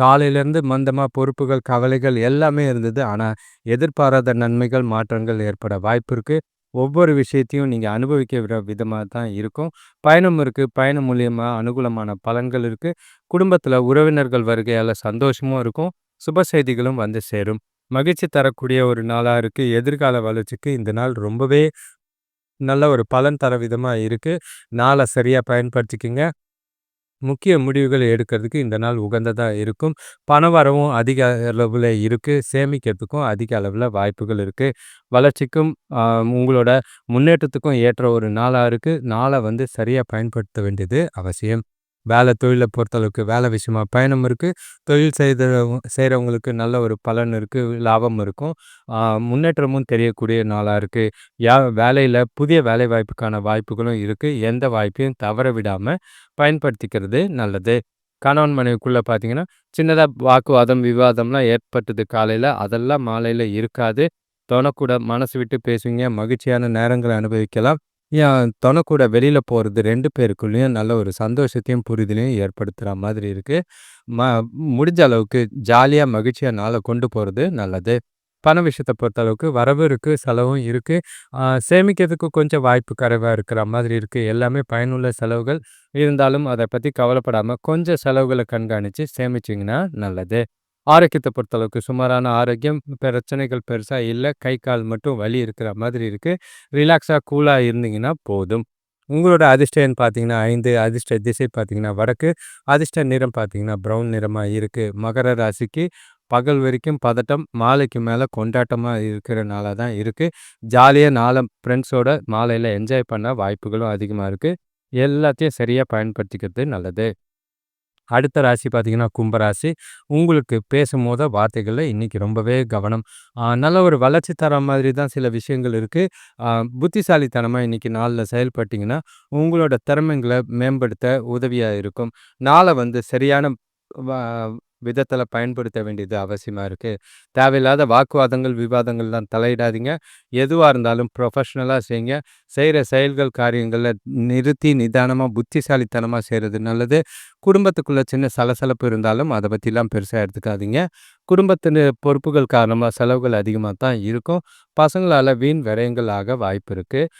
காலையிலேருந்து மந்தமாக பொறுப்புகள் கவலைகள் எல்லாமே இருந்தது. ஆனால் எதிர்பாராத நன்மைகள் மாற்றங்கள் ஏற்பட வாய்ப்பு இருக்குது ஒவ்வொரு விஷயத்தையும் நீங்கள் அனுபவிக்கிற விதமாக தான் இருக்கும். பயணம் இருக்குது பயணம் மூலியமாக அனுகூலமான பலன்கள் இருக்குது குடும்பத்தில் உறவினர்கள் வருகையால் சந்தோஷமும் இருக்கும். சுப செய்திகளும் வந்து சேரும். மகிழ்ச்சி தரக்கூடிய ஒரு நாளாக இருக்குது எதிர்கால வளர்ச்சிக்கு இந்த நாள் ரொம்பவே நல்ல ஒரு பலன் தர விதமாக இருக்குது நாளை சரியாக பயன்படுத்திக்கிங்க. முக்கிய முடிவுகள் எடுக்கிறதுக்கு இந்த நாள் உகந்ததாக இருக்கும். பண வரவும் அதிக அளவில் இருக்குது சேமிக்கிறதுக்கும் அதிக அளவில் வாய்ப்புகள் இருக்குது வளர்ச்சிக்கும் உங்களோட முன்னேற்றத்துக்கும் ஏற்ற ஒரு நாளாக இருக்குது நாளை வந்து சரியாக பயன்படுத்த வேண்டியது அவசியம். வேலை தொழிலை பொறுத்தளவுக்கு வேலை விஷயமா பயணம் இருக்குது தொழில் செய்த செய்கிறவங்களுக்கு நல்ல ஒரு பலன் இருக்குது லாபம் இருக்கும். முன்னேற்றமும் தெரியக்கூடிய நாளாக இருக்குது யா வேலையில் புதிய வேலை வாய்ப்புக்கான வாய்ப்புகளும் இருக்குது எந்த வாய்ப்பையும் தவற விடாமல் பயன்படுத்திக்கிறது நல்லது. கணவன் மனைவிக்குள்ளே பார்த்தீங்கன்னா சின்னதாக வாக்குவாதம் விவாதம்லாம் ஏற்பட்டது காலையில். அதெல்லாம் மாலையில் இருக்காது. தோணக்கூட மனசு விட்டு பேசுவீங்க. மகிழ்ச்சியான நேரங்களை அனுபவிக்கலாம். என் தொணை கூட வெளியில் போகிறது ரெண்டு பேருக்குள்ளேயும் நல்ல ஒரு சந்தோஷத்தையும், புரிதலையும் ஏற்படுத்துகிற மாதிரி இருக்குது ம முடிஞ்ச அளவுக்கு ஜாலியாக மகிழ்ச்சியாக நாளை கொண்டு போகிறது நல்லது. பண விஷயத்தை பொறுத்தளவுக்கு வரவும் இருக்குது செலவும் இருக்குது சேமிக்கிறதுக்கு கொஞ்சம் வாய்ப்பு குறைவாக இருக்கிற மாதிரி இருக்குது எல்லாமே பயனுள்ள செலவுகள். இருந்தாலும் அதை பற்றி கவலைப்படாமல் கொஞ்சம் செலவுகளை கண்காணித்து சேமிச்சிங்கன்னா நல்லது. ஆரோக்கியத்தை பொறுத்தளவுக்கு சுமாரான ஆரோக்கியம் பிரச்சனைகள் பெருசாக இல்லை. கை கால் மட்டும் வலி இருக்கிற மாதிரி இருக்குது ரிலாக்ஸாக கூலாக இருந்தீங்கன்னா போதும். உங்களோட அதிர்ஷ்டம் பார்த்தீங்கன்னா ஐந்து அதிர்ஷ்ட திசை பார்த்தீங்கன்னா வடக்கு அதிர்ஷ்ட நிறம் பார்த்தீங்கன்னா ப்ரௌன் நிறமாக இருக்குது மகர ராசிக்கு பகல் வரைக்கும் பதட்டம் மாலைக்கு மேலே கொண்டாட்டமாக இருக்கிறனால தான் இருக்குது ஜாலியாக நாளை ஃப்ரெண்ட்ஸோட மாலையில் என்ஜாய் பண்ண வாய்ப்புகளும் அதிகமாக இருக்குது எல்லாத்தையும் சரியாக பயன்படுத்திக்கிறது நல்லது. அடுத்த ராசி பார்த்தீங்கன்னா கும்பராசி உங்களுக்கு பேசும்போது வார்த்தைகளில் இன்றைக்கி ரொம்பவே கவனம். நல்ல ஒரு வளர்ச்சி தர மாதிரி தான் சில விஷயங்கள் இருக்குது புத்திசாலித்தனமாக இன்றைக்கி நாளில் செயல்பட்டிங்கன்னா உங்களோட திறமைங்களை மேம்படுத்த உதவியாக இருக்கும். நாளை வந்து சரியான விதத்தில் பயன்படுத்த வேண்டியது அவசியமாக இருக்குது தேவையில்லாத வாக்குவாதங்கள் விவாதங்கள்லாம் தலையிடாதீங்க. எதுவாக இருந்தாலும் ப்ரொஃபஷ்னலாக செய்யுங்க செய்கிற செயல்கள் காரியங்களில் நிறுத்தி நிதானமாக புத்திசாலித்தனமாக செய்கிறது நல்லது. குடும்பத்துக்குள்ளே சின்ன சலசலப்பு இருந்தாலும் அதை பற்றிலாம் பெருசாக எடுத்துக்காதீங்க. குடும்பத்தின் பொறுப்புகள் காரணமாக செலவுகள் அதிகமாக தான் இருக்கும். பசங்களால் வீண் விரயங்கள் ஆக வாய்ப்பு இருக்குது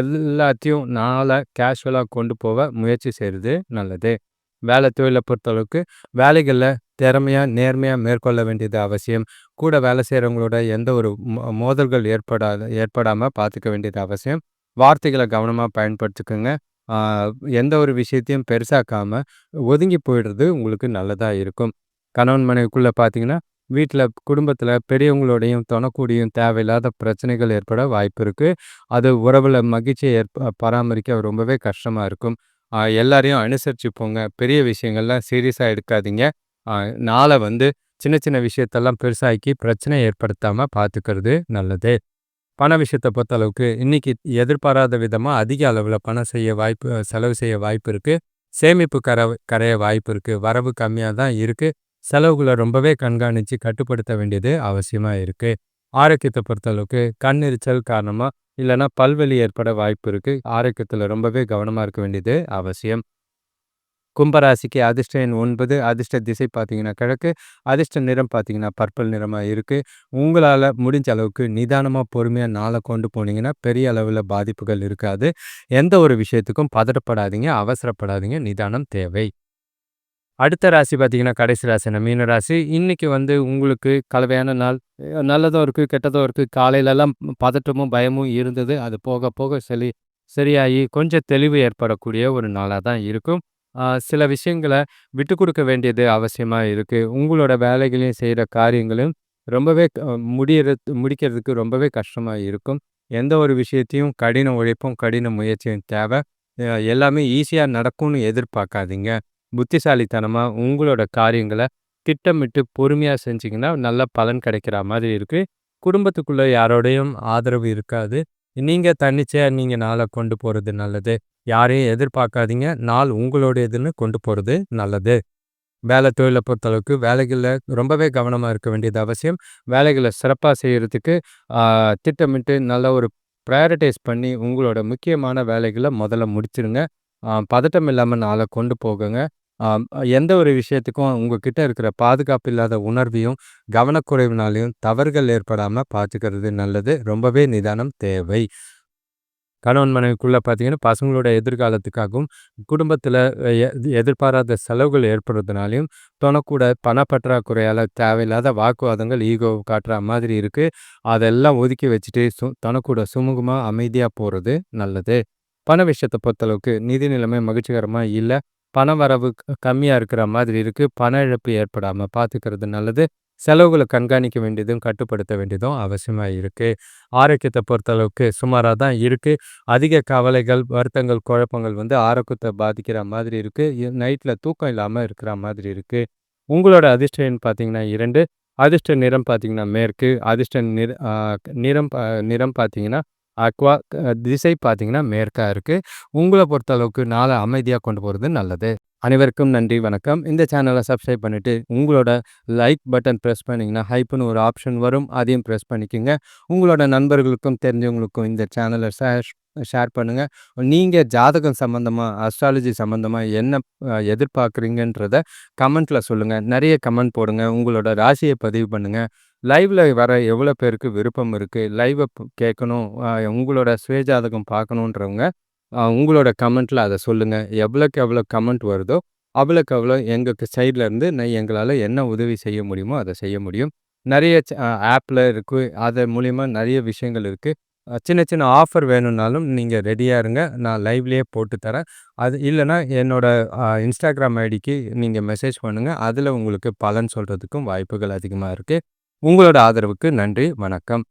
எல்லாத்தையும் நாளை கேஷுவலாக கொண்டு போக முயற்சி செய்கிறது நல்லது. வேலை தொழிலை பொறுத்தளவுக்கு வேலைகளில் திறமையாக நேர்மையாக மேற்கொள்ள வேண்டியது அவசியம். கூட வேலை செய்கிறவங்களோட எந்த ஒரு மோதல்கள் ஏற்படாத ஏற்படாமல் பார்த்துக்க வேண்டியது அவசியம். வார்த்தைகளை கவனமாக பயன்படுத்திக்கோங்க. எந்த ஒரு விஷயத்தையும் பெருசாக்காமல் ஒதுங்கி போயிடுறது உங்களுக்கு நல்லதாக இருக்கும். கணவன் மனைவிக்குள்ளே பார்த்தீங்கன்னா வீட்டில் குடும்பத்தில் பெரியவங்களோடையும் தொணக்கூடியும் தேவையில்லாத பிரச்சனைகள் ஏற்பட வாய்ப்பு இருக்குது அது உறவில் மகிழ்ச்சியை ஏற்ப பராமரிக்க ரொம்பவே கஷ்டமாக இருக்கும். எல்லாரையும் அனுசரித்து போங்க. பெரிய விஷயங்கள்லாம் சீரியஸாக எடுக்காதீங்க. நாளை வந்து சின்ன சின்ன விஷயத்தெல்லாம் பெருசாக்கி பிரச்சனை ஏற்படுத்தாமல் பார்த்துக்கிறது நல்லது. பண விஷயத்தை பொறுத்த அளவுக்கு இன்னைக்கு எதிர்பாராத விதமாக அதிக அளவில் பணம் செய்ய வாய்ப்பு செலவு செய்ய வாய்ப்பு இருக்குது சேமிப்பு கர கரைய வாய்ப்பு இருக்குது வரவு கம்மியாக தான் இருக்குது செலவுகளை ரொம்பவே கண்காணித்து கட்டுப்படுத்த வேண்டியது அவசியமாக இருக்குது ஆரோக்கியத்தை பொறுத்தளவுக்கு கண் எரிச்சல் காரணமாக இல்லைன்னா பல்வலி ஏற்பட வாய்ப்பு இருக்குது ஆரோக்கியத்தில் ரொம்பவே கவனமாக இருக்க வேண்டியது அவசியம். கும்பராசிக்கு அதிர்ஷ்ட எண் ஒன்பது அதிர்ஷ்ட திசை பார்த்தீங்கன்னா கிழக்கு அதிர்ஷ்ட நிறம் பார்த்தீங்கன்னா பர்பிள் நிறமாக இருக்குது உங்களால் முடிஞ்ச அளவுக்கு நிதானமாக பொறுமையாக நாளை கொண்டு போனீங்கன்னா பெரிய அளவில் பாதிப்புகள் இருக்காது. எந்த ஒரு விஷயத்துக்கும் பதட்டப்படாதீங்க அவசரப்படாதீங்க நிதானம் தேவை. அடுத்த ராசி பார்த்தீங்கன்னா கடைசி ராசினா மீன ராசி. இன்றைக்கி வந்து உங்களுக்கு கலவையான நாள். நல்லதும் இருக்குது கெட்டதும் இருக்குது காலையிலலாம் பதட்டமும் பயமும் இருந்தது. அது போக போக சரி சரியாகி கொஞ்சம் தெளிவு ஏற்படக்கூடிய ஒரு நாளாக தான் இருக்கும். சில விஷயங்களை விட்டு கொடுக்க வேண்டியது அவசியமாக இருக்குது உங்களோட வேலைகளையும் செய்கிற காரியங்களும் ரொம்பவே முடியறது முடிக்கிறதுக்கு ரொம்பவே கஷ்டமாக இருக்கும். எந்த ஒரு விஷயத்தையும் கடின உழைப்பும் கடின முயற்சியும் தேவை. எல்லாமே ஈஸியாக நடக்கும்னு எதிர்பார்க்காதீங்க. புத்திசாலித்தனமாக உங்களோட காரியங்களை திட்டமிட்டு பொறுமையாக செஞ்சிங்கன்னா நல்ல பலன் கிடைக்கிற மாதிரி இருக்குது குடும்பத்துக்குள்ளே யாரோடையும் ஆதரவு இருக்காது. நீங்கள் தன்னிச்சையாக நீங்கள் நாளை கொண்டு போகிறது நல்லது. யாரையும் எதிர்பார்க்காதீங்க. நாள் உங்களுடையதுன்னு கொண்டு போகிறது நல்லது. வேலை தொழிலை பொறுத்தளவுக்கு வேலைகளில் ரொம்பவே கவனமாக இருக்க வேண்டியது அவசியம். வேலைகளை சிறப்பாக செய்கிறதுக்கு திட்டமிட்டு நல்ல ஒரு ப்ரையாரிட்டைஸ் பண்ணி உங்களோட முக்கியமான வேலைகளை முதல்ல முடிச்சிருங்க. பதட்டம் இல்லாமல் நாளை கொண்டு போகுங்க. எந்த ஒரு விஷயத்துக்கும் உங்ககிட்ட இருக்கிற பாதுகாப்பு இல்லாத உணர்வையும், கவனக்குறைவுனாலையும் தவறுகள் ஏற்படாமல் பார்த்துக்கிறது நல்லது. ரொம்பவே நிதானம் தேவை. கணவன் மனைவிக்குள்ளே பார்த்தீங்கன்னா, பசங்களோட எதிர்காலத்துக்காகவும், குடும்பத்தில் எ எதிர்பாராத செலவுகள் ஏற்படுறதுனாலையும், தொணக்கூட பணப்பற்றாக்குறையால் தேவையில்லாத வாக்குவாதங்கள், ஈகோ காட்டுற மாதிரி இருக்குது அதெல்லாம் ஒதுக்கி வச்சுட்டு, சு தொணக்கூட சுமூகமாக அமைதியாக போகிறது நல்லது. பண விஷயத்தை பொறுத்தளவுக்கு நிதி நிலைமை மகிழ்ச்சிகரமாக இல்லை பண வரவு கம்மியாக இருக்கிற மாதிரி இருக்குது பண இழப்பு ஏற்படாமல் பார்த்துக்கிறது நல்லது. செலவுகளை கண்காணிக்க வேண்டியதும் கட்டுப்படுத்த வேண்டியதும் அவசியமாக இருக்குது ஆரோக்கியத்தை பொறுத்தளவுக்கு சுமாராக தான் இருக்குது அதிக கவலைகள் வருத்தங்கள் குழப்பங்கள் வந்து ஆரோக்கியத்தை பாதிக்கிற மாதிரி இருக்குது நைட்டில் தூக்கம் இல்லாமல் இருக்கிற மாதிரி இருக்குது உங்களோட அதிர்ஷ்டம் பார்த்தீங்கன்னா இரண்டு. அதிர்ஷ்ட நிறம் பார்த்தீங்கன்னா மேற்கு. அதிர்ஷ்ட நிற நிறம் நிறம் பார்த்தீங்கன்னா அக்வா திசை பார்த்தீங்கன்னா மேற்கா இருக்குது உங்களை பொறுத்த அளவுக்கு நாளை அமைதியாக கொண்டு போகிறது நல்லது. அனைவருக்கும் நன்றி வணக்கம். இந்த சேனலை சப்ஸ்கிரைப் பண்ணிவிட்டு உங்களோட லைக் பட்டன் ப்ரெஸ் பண்ணிங்கன்னா ஹைப்புன்னு ஒரு ஆப்ஷன் வரும். அதையும் ப்ரெஸ் பண்ணிக்கோங்க. உங்களோட நண்பர்களுக்கும் தெரிஞ்சவங்களுக்கும் இந்த சேனலை ஷேர் ஷேர் பண்ணுங்கள் நீங்கள் ஜாதகம் சம்மந்தமாக அஸ்ட்ராலஜி சம்மந்தமாக என்ன எதிர்பார்க்குறீங்கன்றத கமெண்ட்டில் சொல்லுங்கள் நிறைய கமெண்ட் போடுங்க. உங்களோட ராசியை பதிவு பண்ணுங்கள் லைவில் வர எவ்வளோ பேருக்கு விருப்பம் இருக்குது லைவை கேட்கணும் உங்களோட சுயஜாதகம் பார்க்கணுன்றவங்க உங்களோட கமெண்ட்டில் அதை சொல்லுங்கள் எவ்வளோக்கு எவ்வளோ கமெண்ட் வருதோ அவ்வளோக்கு அவ்வளோ எங்களுக்கு சைடில் இருந்து நான் எங்களால் என்ன உதவி செய்ய முடியுமோ அதை செய்ய முடியும். நிறைய ஆப்பில் இருக்குது அது மூலிமா நிறைய விஷயங்கள் இருக்குது சின்ன சின்ன ஆஃபர் வேணும்னாலும் நீங்கள் ரெடியாக இருங்க. நான் லைவ்லேயே போட்டு தரேன். அது இல்லைனா என்னோடய இன்ஸ்டாகிராம் ஐடிக்கு நீங்கள் மெசேஜ் பண்ணுங்கள் அதில் உங்களுக்கு பலன் சொல்கிறதுக்கும் வாய்ப்புகள் அதிகமாக இருக்குது உங்களோட ஆதரவுக்கு நன்றி வணக்கம்.